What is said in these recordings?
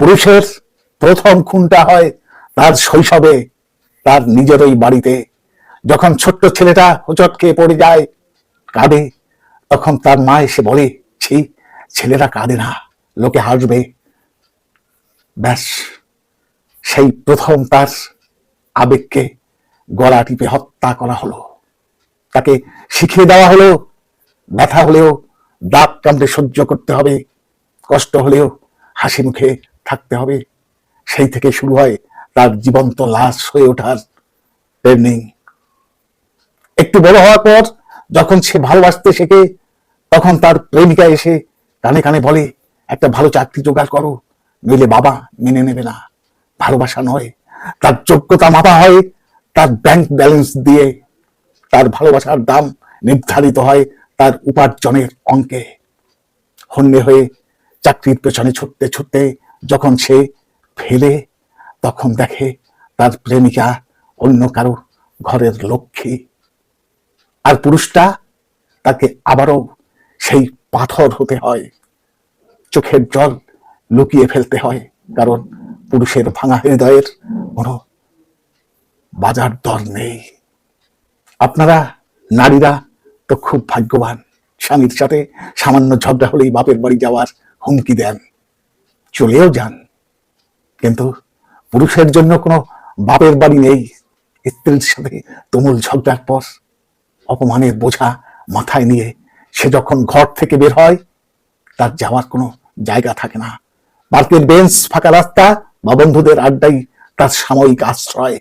পুরুষের প্রথম খুনটা হয় তার শৈশবে তার নিজেরই বাড়িতে। যখন ছোট্ট ছেলেটা হোঁচট খেয়ে পড়ে যায় কাঁদে, তখন তার মা এসে বলে, ছি, ছেলেরা কাঁদে না, লোকে হাসবে। ব্যাস, সেই প্রথম তার আবেগকে গলা টিপে হত্যা করা হলো। তাকে শিখিয়ে দেওয়া হলো, ব্যথা হলেও দাঁত কামড়ে সহ্য করতে হবে, কষ্ট হলেও হাসি মুখে থাকতে হবে। সেই থেকে শুরু হয় তার জীবন্ত লাশ হয়ে ওঠার ট্রেনিং একটু বড় হওয়ার পর যখন সে ভালোবাসতে শেখে, তখন তার প্রেমিকা এসে কানে কানে বলে, একটা ভালো চাকরি জোগাড় করো, নইলে বাবা মেনে নেবে না। ভালোবাসা নয়, তার যোগ্যতা মাপা হয়, তার ব্যাংক ব্যালেন্স দিয়ে তার ভালোবাসার দাম নির্ধারিত হয় তার উপার্জনের অঙ্কে। হন্যে হয়ে চাকরির পেছনে ছুটতে ছুটতে যখন সে ফেলে, তখন দেখে তার প্রেমিকা অন্য কারও ঘরের লক্ষ্মী। আর পুরুষটা তাকে আবারও সেই পাথর হতে হয়, চোখের জল লুকিয়ে ফেলতে হয়, কারণ পুরুষের ভাঙা হৃদয়ের কোনো বাজার দর নেই। আপনারা নারীরা তো খুব ভাগ্যবান, স্বামীর সাথে সামান্য ঝগড়া হলেই বাপের বাড়ি যাওয়ার হুমকি দেন। চলেও যান। কিন্তু পুরুষের জন্য কোনো বাপের বাড়ি নেই। স্ত্রীর সাথে তুমুল ঝগড়ার পর অপমানের বোঝা মাথায় নিয়ে সে যখন ঘর থেকে বের হয়, তার যাওয়ার কোনো জায়গা থাকে না। পার্কের বেঞ্চ, ফাঁকা রাস্তা বা বন্ধুদের আড্ডাই তার সাময়িক আশ্রয়।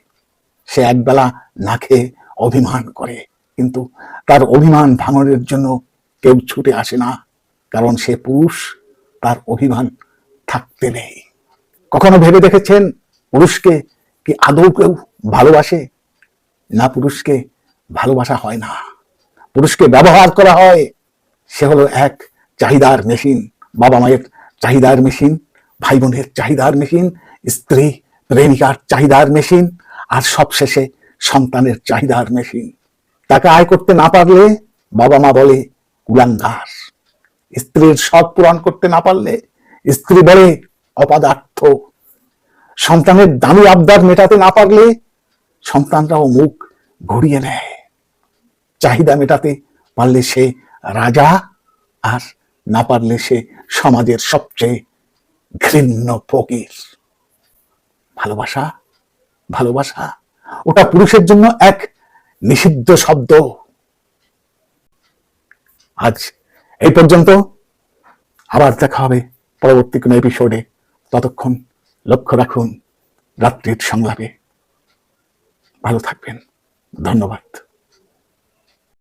সে একবেলা না খেয়ে অভিমান করে। কিন্তু তার অভিমান ভাঙনের জন্য কেউ ছুটে আসে না, কারণ সে পুরুষ, তার অভিমান থাকতে নেই। কখনো ভেবে দেখেছেন পুরুষকে কি আদৌ কেউ ভালোবাসে? না, পুরুষকে ভালোবাসা হয় না। পুরুষকে ব্যবহার করা হয়। সে হলো এক চাহিদার মেশিন, বাবা মায়ের চাহিদার মেশিন, ভাই বোনের চাহিদার মেশিন, স্ত্রী প্রেমিকার চাহিদার মেশিন, আর সবশেষে সন্তানের চাহিদার মেশিন। তাকে আয় করতে না পারলে বাবা মা বলে কুলাঙ্গার। স্ত্রীর সব পূরণ করতে না পারলে স্ত্রী বলে অপদার্থ। সন্তানের দামি আবদার মেটাতে না পারলে সন্তানরাও মুখ ঘুরিয়ে নেয়। চাহিদা মেটাতে পারলে সে রাজা, আর না পারলে সে সমাজের সবচেয়ে ঘৃণ্য ফকির। ভালোবাসা ভালোবাসা, ওটা পুরুষের জন্য এক নিষিদ্ধ শব্দ। আজ এই পর্যন্ত আবার দেখা হবে পরবর্তী কোনো এপিসোডে ততক্ষণ লক্ষ্য রাখুন রাত্রির সংলাপে। ভালো থাকবেন। ধন্যবাদ।